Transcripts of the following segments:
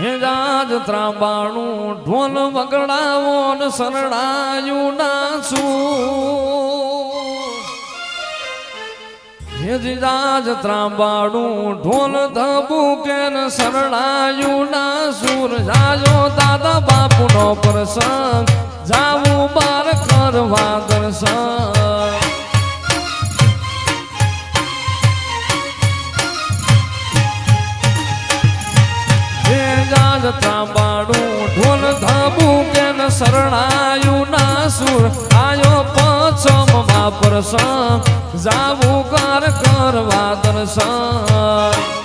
હે જાજ ત્રાંબાણું, ઢોલ વગડાવો ને સરડાયું નાસું હે જાજ ત્રાંબાણું, ઢોલ ધબુકે ને સરડાયું નાસુર જાજો દાદા બાપુનો પ્રસંગ, જાવું બાર કરવા દર્શન. જાજ ત્રાંબાડું ઢોલ ધાબુ કે ન શરણાયું ના સુર આયો પછમમાં પ્રસંગ જાવું કર કરવા દર્શન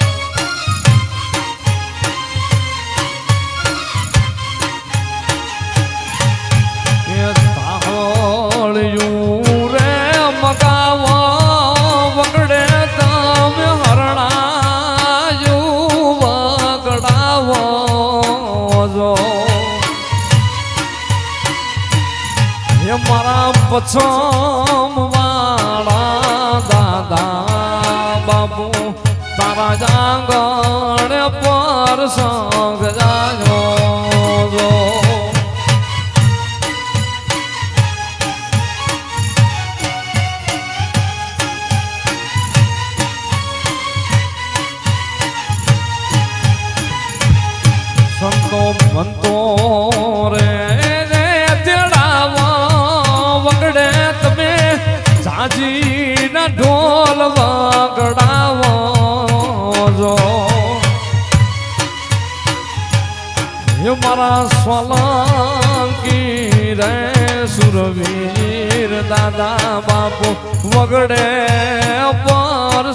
જાગણ પર સંગ જાજો જો. સંતો મંતો રે તેડાવો વગડે તમે જાજી ના ઢોલ મારા સ્વલંકી રે સુરવીર દાદા બાપુ વગડે પર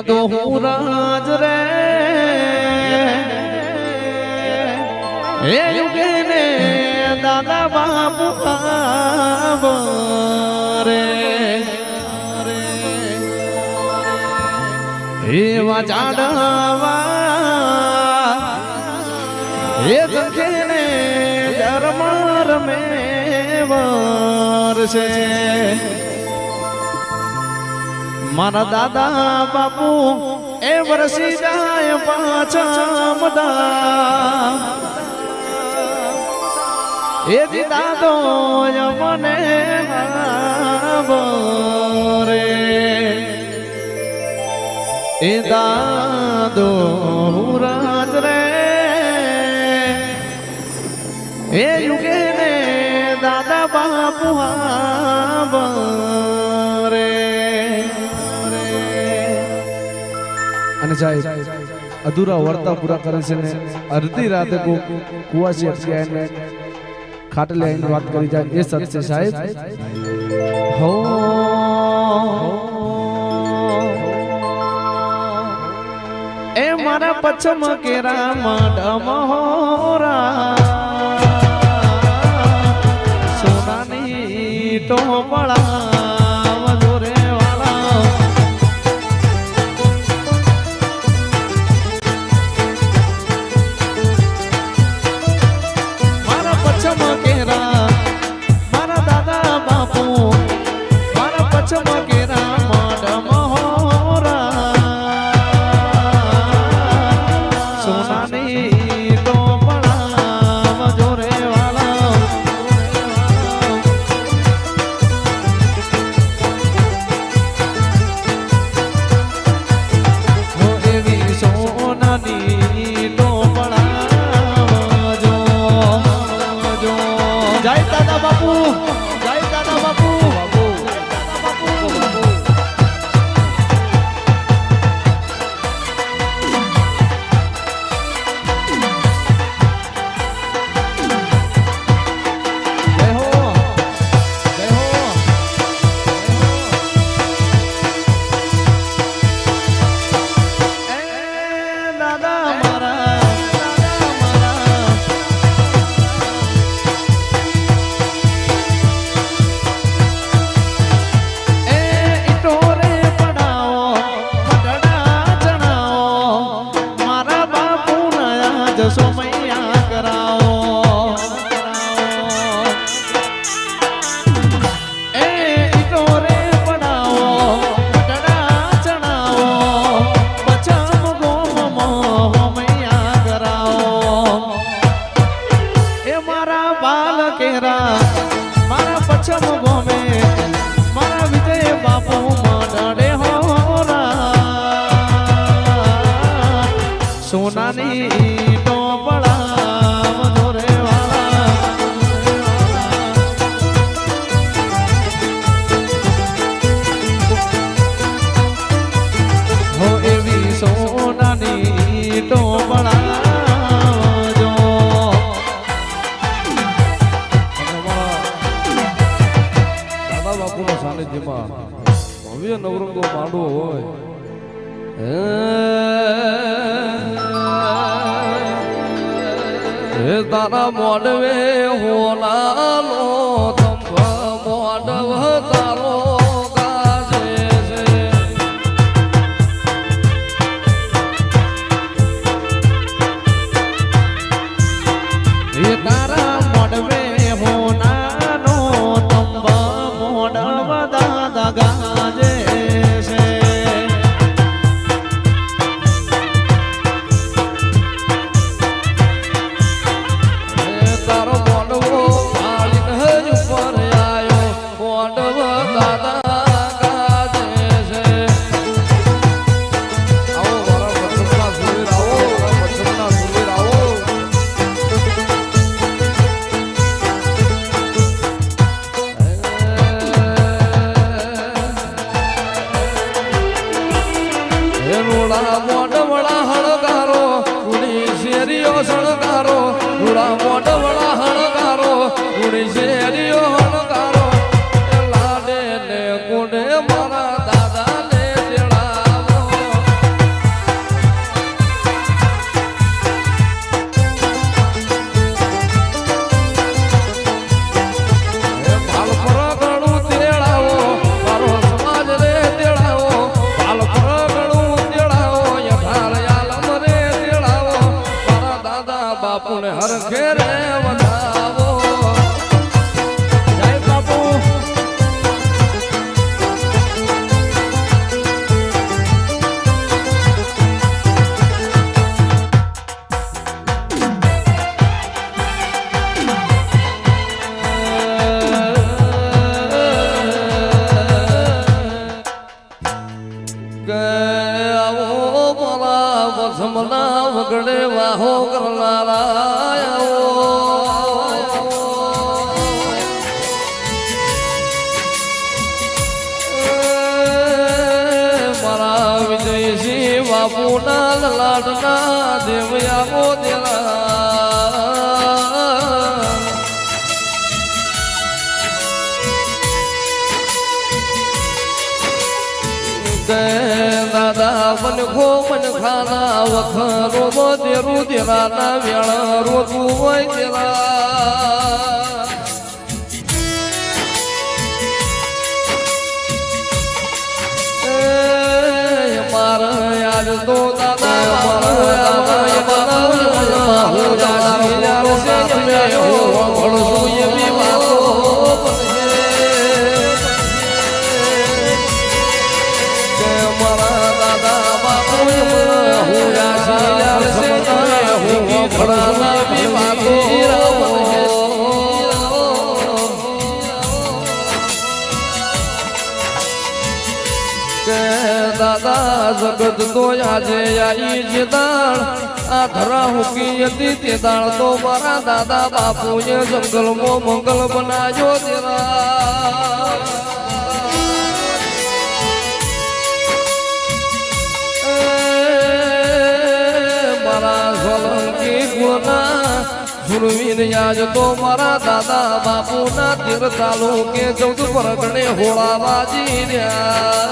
દાદો હું રાજ રે. એ યુગે ને દાદા બાપુ રે એવા જાડવા એ જખેને ધર્માર મેવાર છે. મારા દાદા બાપુ, એ વરસી જાય પાછા મદા. એ દાદો મને રે એ દાદો રાજ રે. એ યુગે ને દાદા બાપુ રે સાહેબ અધૂરા વર્તા પૂરા કરે છે ને અડધી રાતે કુવાસી અટકી ખાટલે આવીને વાત કરી જાય એ સત્ય છે સાહેબ? હો. એ મારા પછમ કેરા મઢમહોરા સોનાની ટોપળા હે તારા હે મોટ વડા હળગારો કુડી શેરીઓ સળગારો રૂડા મોડવડા બાપુને વિજયસિંહ બાપુના લાડના દેવયાઓ દેલા કે દાદા મન ખો મન ખાના વખરો મોદેરુ દેરાના વેળા રોતું હોય દાદા જગત તો આજે આઈ જે દાળ આ હુકી હતી તે દાળ તો દાદા બાપુએ જંગલમાં મંગલ બનાવ્યો તેરા ગુના સુરવીર યાજ તો મારા દાદા બાપુના તીર તાલુકે ચૌદ પરગણે હોળા બાજી રહ્યા.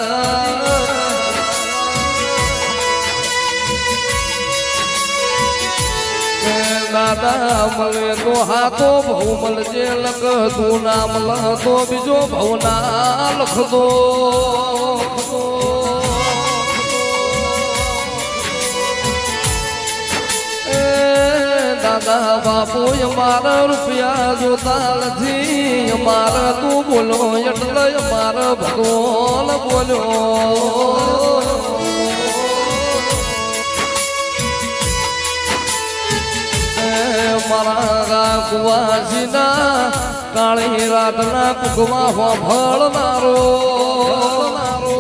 કે દાદા મળે તો હાથો ભવ મળજે લખ તું નામ લખતો, બીજો ભવ ના લખતો. દાદા બાપુ અમારા રૂપિયા જોતા નથી અમારા તું બોલો એટલે અમારા ભગવાન બોલ્યો મારા કુવાસીના કાળી રાતના કુકવા ફળનારો મારો.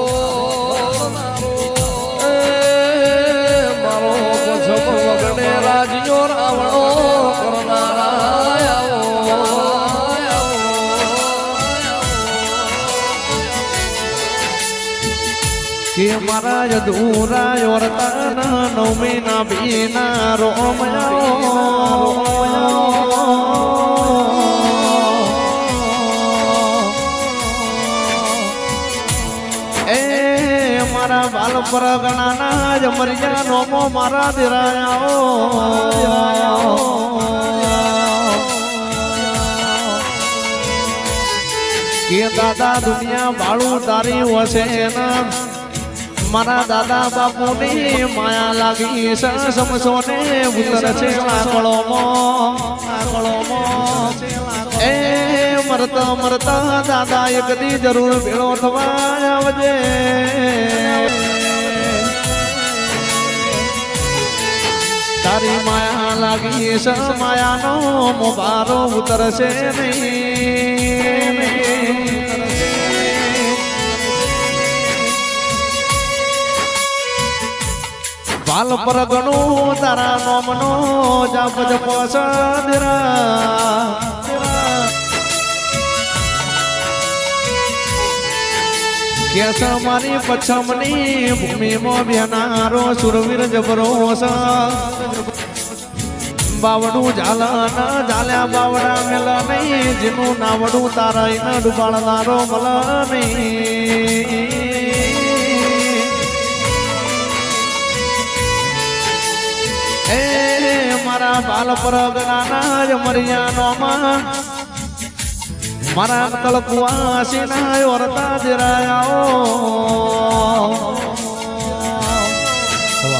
પછમ રાજ્યો રાવણો મહારાજ ધૂરાય વર્તન નવમીના બીના એ મારા બાલ પર ગણાના જ મરિયા નોમો મારા દિરાયા. કે દાદા દુનિયા વાળું તારી વસે ના. મારા દાદા બાપુની માયા લાગી સમસો ને ઉતર છે આંકળોમાં આંકળોમાં એ મરતા મરતા દાદા એક દી જરૂર ભેળો થવા આવજે. તારી માયા લાગી છે માયાનો મોબારો ઉતરશે નહીં. બાલ પર ગણું તારા નોમનો જાપ જપ સદરા કેસ મારી પછમની ભૂમિમાં બેનારો સુરવીર જબરો બાવડું ઝાલા ના ઝાલ્યા બાવડા મેલા નહીં. જેનું નાવડું તારા ડુબાડનારો મલા નહીં. એ મારા બાલ પરગનાના જ મરિયાનોમાં. મારા કલકુવાસી સિનાય વરતા જરાયાઓ